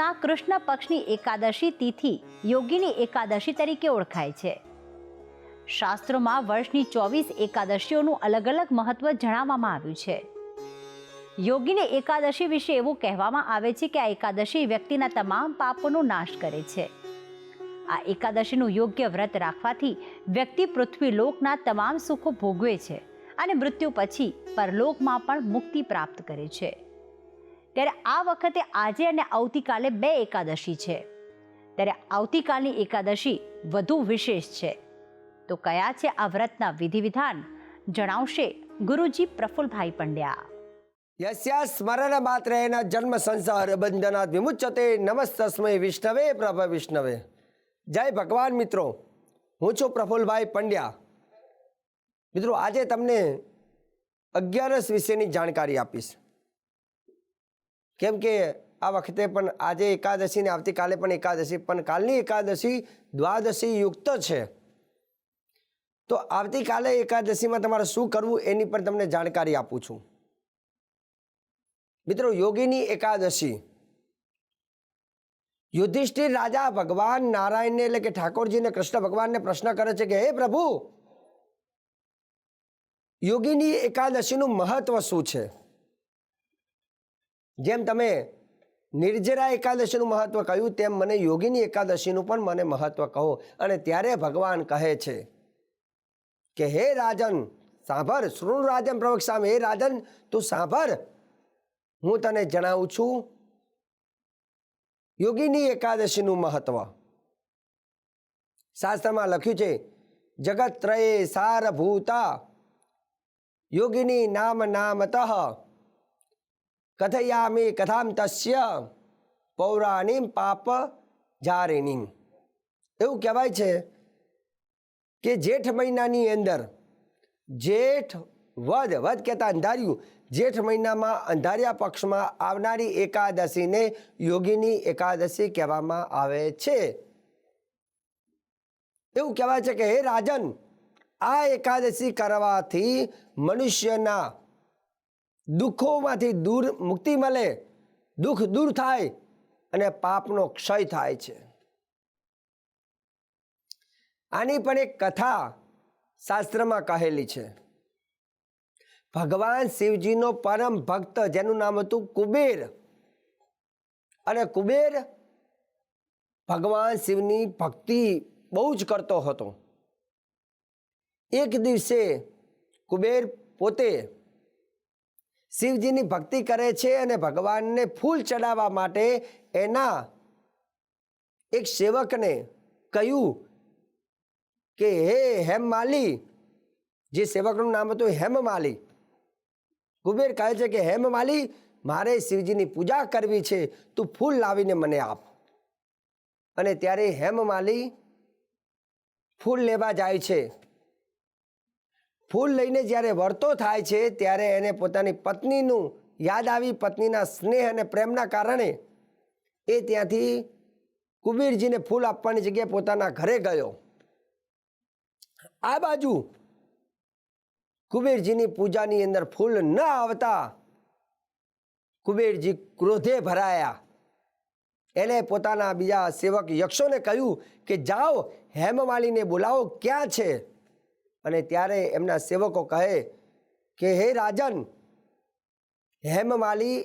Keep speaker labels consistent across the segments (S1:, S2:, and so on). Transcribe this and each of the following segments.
S1: માસના કૃષ્ણ પક્ષની એકાદશી તિથિ યોગીની એકાદશી તરીકે ઓળખાય છે. શાસ્ત્રોમાં વર્ષની ચોવીસ એકાદશીઓનું અલગ અલગ મહત્વ જણાવવામાં આવ્યું છે. યોગીને એકાદશી વિશે એવું કહેવામાં આવે છે કે આ એકાદશી વ્યક્તિના તમામ પાપોનો નાશ કરે છે. આ એકાદશીનું યોગ્ય વ્રત રાખવાથી વ્યક્તિ પૃથ્વી લોકના તમામ સુખો ભોગવે છે અને મૃત્યુ પછી પરલોકમાં પણ મુક્તિ પ્રાપ્ત કરે છે. ત્યારે આ વખતે આજે અને આવતીકાલે બે એકાદશી છે. ત્યારે આવતીકાલની એકાદશી વધુ વિશેષ છે. તો કયા છે આ વ્રતના વિધિ વિધાન જણાવશે ગુરુજી પ્રફુલભાઈ પંડ્યા.
S2: યસ્યા સ્મરણ માત્રેન જન્મ સંસાર બંધના વિમુચ્યતે નમસ્તસ્મય વિષ્ણવે પ્રભ વિષ્ણવે. જય ભગવાન મિત્રો, હું છું પ્રફુલભાઈ પંડ્યા. મિત્રો, આજે તમને અગિયારસ વિશેની જાણકારી આપીશ. કેમ કે આ વખતે પણ આજે એકાદશી ને આવતીકાલે પણ એકાદશી, પણ કાલની એકાદશી દ્વાદશી યુક્ત છે. તો આવતીકાલે એકાદશીમાં તમારે શું કરવું એની પર તમને જાણકારી આપું છું. મિત્રો, યોગીની એકાદશી. યુધિષ્ઠિર રાજા ભગવાન નારાયણને એટલે કે ઠાકોરજીને કૃષ્ણ ભગવાનને પ્રશ્ન કરે છે કે, હે પ્રભુ, યોગીની એકાદશીનું મહત્વ શું છે? જેમ તમે નિર્જરા એકાદશીનું મહત્વ કહ્યું, તેમ મને યોગીની એકાદશીનું પણ મને મહત્વ કહો. અને ત્યારે ભગવાન કહે છે કે, હે રાજન, સાંભળ, શૃણ રાજન પ્રવક્ષામ હે રાજન, તું સાંભળ. હું તને જણાવું છું યોગીની એકાદશીનું મહત્વ. શાસ્ત્રમાં લખ્યું છે જગત ત્રયે સારભૂતા, યોગિની નામ નામતઃ કથયામી કથામ તસ્ય પૌરાણીમ પાપ જારિણીમ એવું કહેવાય છે કે જેઠ મહિનાની અંદર, જેઠ વદ વદ કહેતા અંધાર્યું, જેઠ મહિનામાં અંધાર્યા પક્ષમાં આવનારી એકાદશીને યોગીની એકાદશી કહેવામાં આવે છે. એવું કહેવાય છે કે, હે રાજન, આ એકાદશી કરવાથી મનુષ્યના દુઃખોમાંથી દૂર મુક્તિ મળે, દુઃખ દૂર થાય અને પાપનો ક્ષય થાય છે. આની પણ એક કથા શાસ્ત્રમાં કહેલી છે. ભગવાન શિવજીનો પરમ ભક્ત, જેનું નામ હતું કુબેર. અને કુબેર ભગવાન શિવની ભક્તિ બહુ જ કરતો હતો. એક દિવસે કુબેર પોતે શિવજીની ભક્તિ કરે છે અને ભગવાનને ફૂલ ચડાવવા માટે એના એક સેવકને કહ્યું કે, હે હેમ માલી જે સેવકનું નામ હતું હેમ માલી કુબેર કહે છે કે હેમ માલી મારે શિવજીની પૂજા કરવી છે. તું ફૂલ લાવીને મને આપ. અને ત્યારે હેમ માલી ફૂલ લેવા જાય છે. ફૂલ લઈને જ્યારે વળતો થાય છે, ત્યારે એને પોતાની પત્નીનું યાદ આવી, પત્નીના સ્નેહ અને પ્રેમના કારણે એ ત્યાંથી કુબીરજીને ફૂલ આપવાની જગ્યાએ પોતાના ઘરે ગયો. આ બાજુ કુબેરજીની પૂજાની અંદર ફૂલ ન આવતા કુબેરજી ક્રોધે ભરાયા. એને પોતાના બીજા સેવક યક્ષોને કહ્યું કે, જાઓ હેમમાલીને બોલાવો, ક્યાં છે? અને ત્યારે એમના સેવકો કહે કે, હે રાજન, હેમમાલી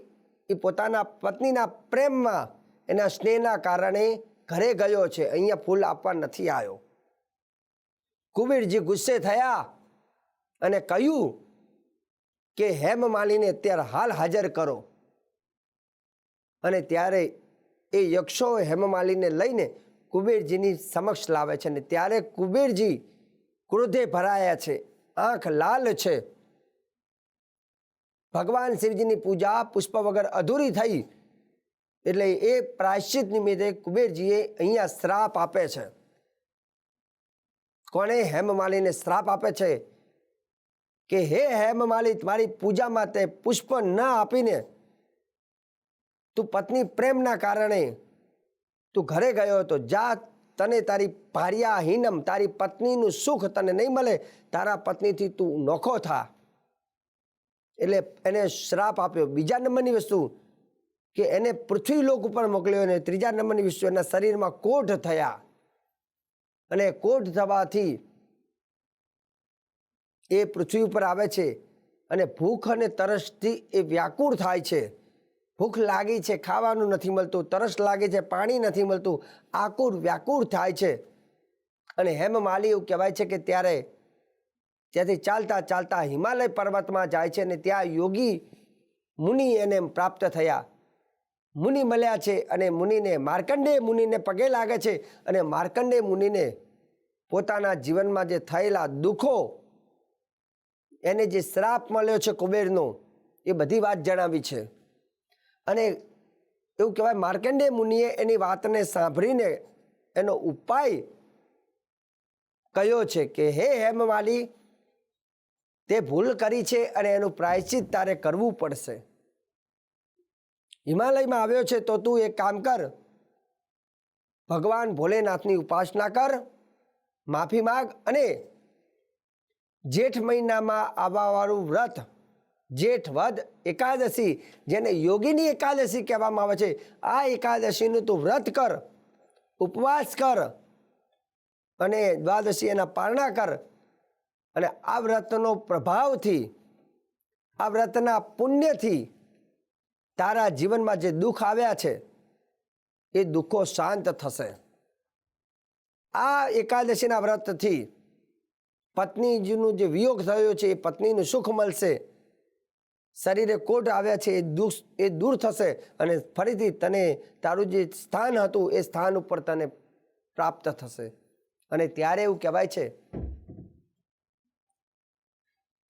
S2: એ પોતાના પત્નીના પ્રેમમાં એના સ્નેહના કારણે ઘરે ગયો છે. અહીંયા ફૂલ આપવા નથી આવ્યો. કુબીરજી ગુસ્સે થયા અને કહ્યું કે, હેમમાલીને અત્યારે હાલ હાજર કરો. અને ત્યારે એ યક્ષો હેમમાલીને લઈને કુબેરજીની સમક્ષ લાવે છે. અને ત્યારે કુબેરજી ક્રોધે ભરાયા છે, આંખ લાલ છે. ભગવાન શિવજીની પૂજા પુષ્પ વગર અધૂરી થઈ એટલે એ પ્રાયશ્ચિત નિમિત્તે કુબેરજીએ અહીંયા શ્રાપ આપે છે. કોણે હેમમાલીને શ્રાપ આપે છે કે હે હેમમાલી મારી પૂજામાં તે પુષ્પ ન આપીને તું પત્ની પ્રેમના કારણે તું ઘરે ગયો હતો જા તને તારી ભાર્યાહીનમ તારી પત્નીનું સુખ તને નહીં મળે, તારા પત્નીથી તું નોખો થા. એટલે એને શ્રાપ આપ્યો. બીજા નંબરની વસ્તુ કે એને પૃથ્વી લોક ઉપર મોકલ્યો અને ત્રીજા નંબરની વિશ્વના શરીરમાં કોઢ થયા. અને કોઢ થવાથી એ પૃથ્વી ઉપર આવે છે અને ભૂખ અને તરસથી એ વ્યાકુળ થાય છે. ભૂખ લાગી છે, ખાવાનું નથી મળતું, તરસ લાગે છે, પાણી નથી મળતું, આકુર વ્યાકુર થાય છે. અને હેમમાલી એવું કહેવાય છે કે ત્યારે ત્યાંથી ચાલતા ચાલતા હિમાલય પર્વતમાં જાય છે અને ત્યાં યોગી મુનિ એને પ્રાપ્ત થયા. મુનિ મળ્યા છે અને મુનિને માર્કંડે મુનિને પગે લાગે છે અને માર્કંડે મુનિને પોતાના જીવનમાં જે થયેલા દુઃખો, એને જે શ્રાપ મળ્યો છે કુબેરનો, એ બધી વાત જણાવી છે. અને એવું કહેવાય માર્કંડે મુનિએ એની વાતને સાંભળીને એનો ઉપાય કયો છે કે, હે હેમવાલી તે ભૂલ કરી છે અને એનું પ્રાયશ્ચિત તારે કરવું પડશે. હિમાલયમાં આવ્યો છે તો તું એક કામ કર. ભગવાન ભોલેનાથની ઉપાસના કર, માફી માગ અને જેઠ મહિનામાં આવવાવાળું વ્રત જેઠ વદ એકાદશી, જેને યોગીની એકાદશી કહેવામાં આવે છે. આ એકાદશીનું તું વ્રત કર, ઉપવાસ કર અને દ્વાદશી એના પારણા કર. અને આ વ્રતનો પ્રભાવથી, આ વ્રતના પુણ્યથી તારા જીવનમાં જે દુઃખ આવ્યા છે, એ દુઃખો શાંત થશે. આ એકાદશીના વ્રતથી પત્નીજીનું જે વિયોગ થયો છે, એ પત્નીનું સુખ મળશે. શરીરે કોટ આવ્યા છે, એ દુઃખ, એ દૂર થશે અને ફરીથી તને તારું જે સ્થાન હતું, એ સ્થાન ઉપર તને પ્રાપ્ત થશે. અને ત્યારે એવું કહેવાય છે,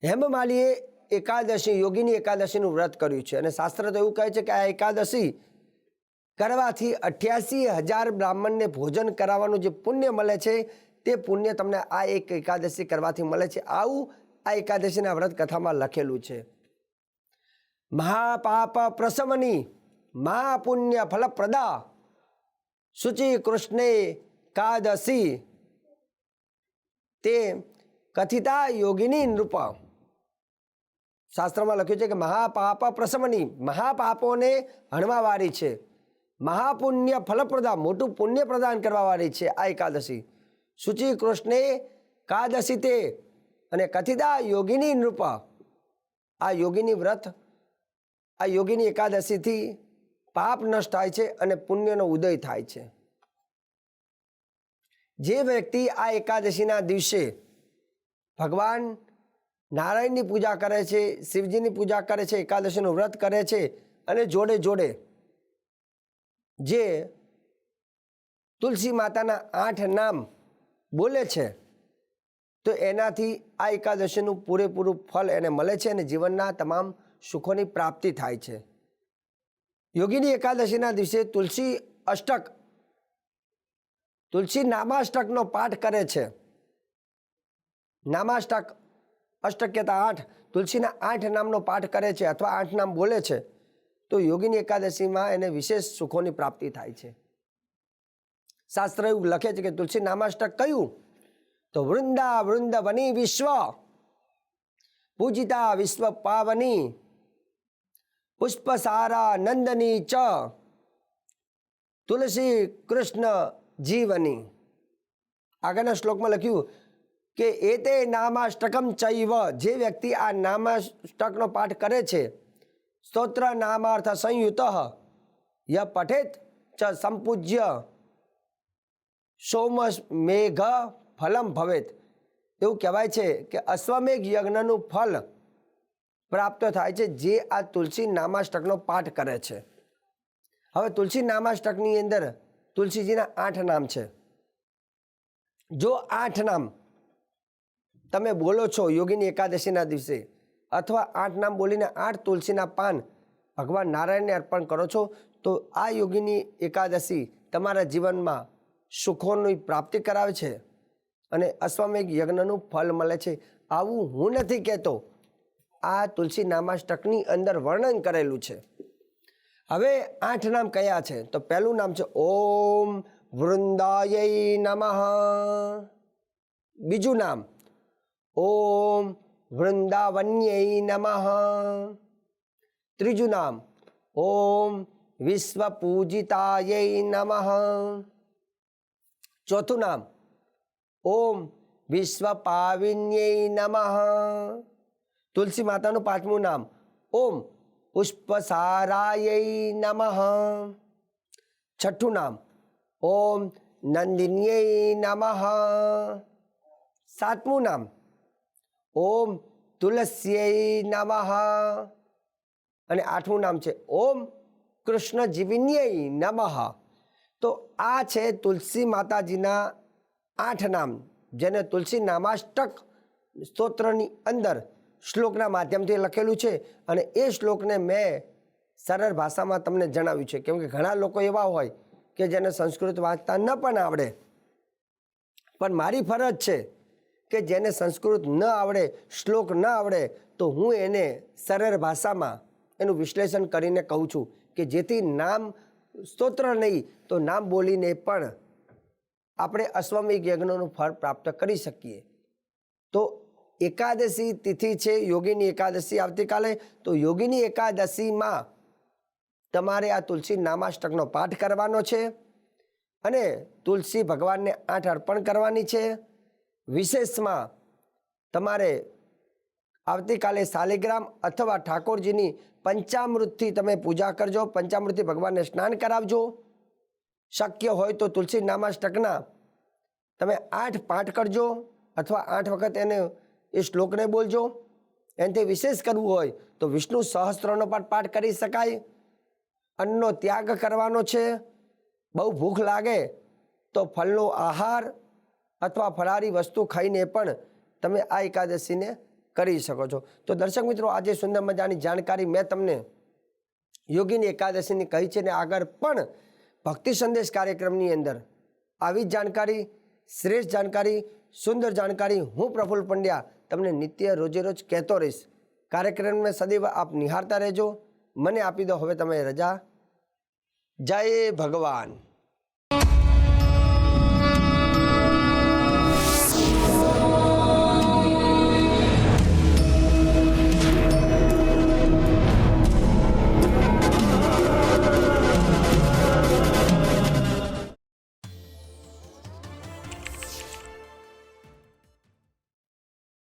S2: હેમમાલીએ એકાદશી, યોગીની એકાદશીનું વ્રત કર્યું છે. અને શાસ્ત્ર તો એવું કહે છે કે આ એકાદશી કરવાથી અઠ્યાસી હજાર બ્રાહ્મણને ભોજન કરાવવાનું જે પુણ્ય મળે છે, તે પુણ્ય તમને આ એક એકાદશી કરવાથી મળે છે. આવું આ એકાદશીના વ્રત કથામાં લખેલું છે. મહાપાપ પ્રસમની મહાપુણ્ય ફલપ્રદા. શુચિ કૃષ્ણે કાદશી તે કથિતા યોગિની નૃપ. શાસ્ત્રમાં લખ્યું છે કે મહાપાપ પ્રસમની મહાપાપોને હણવાવાળી છે. મહાપુણ્ય ફલપ્રદા, મોટું પુણ્ય પ્રદાન કરવાવાળી છે આ એકાદશી. શુચિ કૃષ્ણે કાદશી તે અને કથિતા યોગિની નૃપ. આ યોગીની વ્રત આ યોગીની એકાદશીથી પાપ નષ્ટ થાય છે અને પુણ્યનો ઉદય થાય છે. જે વ્યક્તિ આ એકાદશીના દિવસે ભગવાન નારાયણની પૂજા કરે છે, શિવજીની પૂજા કરે છે, એકાદશીનું વ્રત કરે છે અને જોડે જોડે જે તુલસી માતાના આઠ નામ બોલે છે, તો એનાથી આ એકાદશીનું પૂરેપૂરું ફળ એને મળે છે અને જીવનના તમામ સુખોની પ્રાપ્તિ થાય છે. યોગીની એકાદશીના દિવસે તુલસી અષ્ટક, તુલસી નામાષ્ટકનો પાઠ કરે છે. નામાષ્ટક અષ્ટક કહેતા આઠ, તુલસીના આઠ નામનો પાઠ કરે છે અથવા આઠ નામ બોલે છે, તો યોગીની એકાદશીમાં એને વિશેષ સુખોની પ્રાપ્તિ થાય છે. શાસ્ત્ર એવું લખે છે કે તુલસી નામાષ્ટક કયું? તો વૃંદા વૃંદવની વિશ્વ, પૂજિતા વિશ્વ પાવની પુષ્પસારા નંદની ચ. તુલસી કૃષ્ણ જીવની. આગળના શ્લોકમાં લખ્યું કે એ તે નામાષ્ટકમ ચૈવ. જે વ્યક્તિ આ નામાષ્ટકનો પાઠ કરે છે, સ્તોત્ર નામાર્થ સંયુત, ય પઠેત ચ સંપૂજ્ય. સોમ મેઘ ફલમ ભવેત. એવું કહેવાય છે કે અશ્વમેઘ યજ્ઞનું ફલ પ્રાપ્ત થાય છે, જે આ તુલસી નામાષ્ટકનો પાઠ કરે છે. હવે તુલસી નામાષ્ટકની અંદર તુલસીજીના આઠ નામ છે. જો આઠ નામ તમે બોલો છો યોગીની એકાદશીના દિવસે, અથવા આઠ નામ બોલીને આઠ તુલસીના પાન ભગવાન નારાયણને અર્પણ કરો છો, તો આ યોગીની એકાદશી તમારા જીવનમાં સુખોની પ્રાપ્તિ કરાવે છે અને અશ્વમેઘ યજ્ઞનું ફળ મળે છે. આવું હું નથી કહેતો આ તુલસી નામાષ્ટકની અંદર વર્ણન કરેલું છે. હવે આઠ નામ કયા છે? તો પહેલું નામ છે ઓમ વૃંદાય નમઃ. બીજું નામ ઓમ વૃંદાવન્ય નમઃ. ત્રીજું નામ ઓમ વિશ્વ પૂજિતાય નમઃ. ચોથું નામ ઓમ વિશ્વ પાવિન્યય નમઃ. તુલસી માતાનું પાંચમું નામ. ઓમ પુષ્પસારાય નમઃ. છઠ્ઠું નામ. ઓમ નંદિન્યય નમઃ. સાતમું નામ. ઓમ તુલસ્યય નમઃ. અને આઠમું નામ છે ઓમ કૃષ્ણ જીવિન્યય નમઃ. તો આ છે તુલસી માતાજીના આઠ નામ, જેને તુલસી નામાષ્ટક સ્તોત્રની અંદર શ્લોકના માધ્યમથી લખેલું છે અને એ શ્લોકને મેં સરળ ભાષામાં તમને જણાવ્યું છે. કેમ કે ઘણા લોકો એવા હોય કે જેને સંસ્કૃત વાંચતા ન પણ આવડે. પણ મારી ફરજ છે કે જેને સંસ્કૃત ન આવડે, શ્લોક ન આવડે, તો હું એને સરળ ભાષામાં એનું વિશ્લેષણ કરીને કહું છું કે જેથી નામ સ્તોત્ર નહીં, તો નામ બોલીને પણ આપણે અશ્વમી યજ્ઞનું ફળ પ્રાપ્ત કરી શકીએ. તો એકાદશી તિથિ છે, યોગીની એકાદશી આવતીકાલે, તો યોગીની એકાદશીમાં તમારે આ તુલસી નામાષ્ટકનો પાઠ કરવાનો છે અને તુલસી ભગવાનને આઠ અર્પણ કરવાની છે. વિશેષમાં તમારે આવતીકાલે શાલિગ્રામ અથવા ઠાકોરજીની પંચામૃતથી તમે પૂજા કરજો, પંચામૃતથી ભગવાનને સ્નાન કરાવજો. શક્ય હોય તો તુલસી નામાષ્ટકના તમે આઠ પાઠ કરજો અથવા આઠ વખત એને એ શ્લોકને બોલજો. એનાથી વિશેષ કરવું હોય તો વિષ્ણુ સહસ્ત્રનો પણ પાઠ કરી શકાય. અન્નનો ત્યાગ કરવાનો છે. બહુ ભૂખ લાગે તો ફળનો આહાર અથવા ફળારી વસ્તુ ખાઈને પણ તમે આ એકાદશીને કરી શકો છો. તો દર્શક મિત્રો, આજે સુંદર મજાની જાણકારી મેં તમને યોગીની એકાદશીની કહી છે ને આગળ પણ ભક્તિ સંદેશ કાર્યક્રમની અંદર આવી જ જાણકારી, શ્રેષ્ઠ જાણકારી, સુંદર જાણકારી હું પ્રફુલ્લ પંડ્યા તમને નિત્ય રોજે રોજ કહેતો રહીશ. કાર્યક્રમને સદૈવ આપ નિહાળતા રહેજો. મને આપી દો હવે તમે રજા. જય ભગવાન.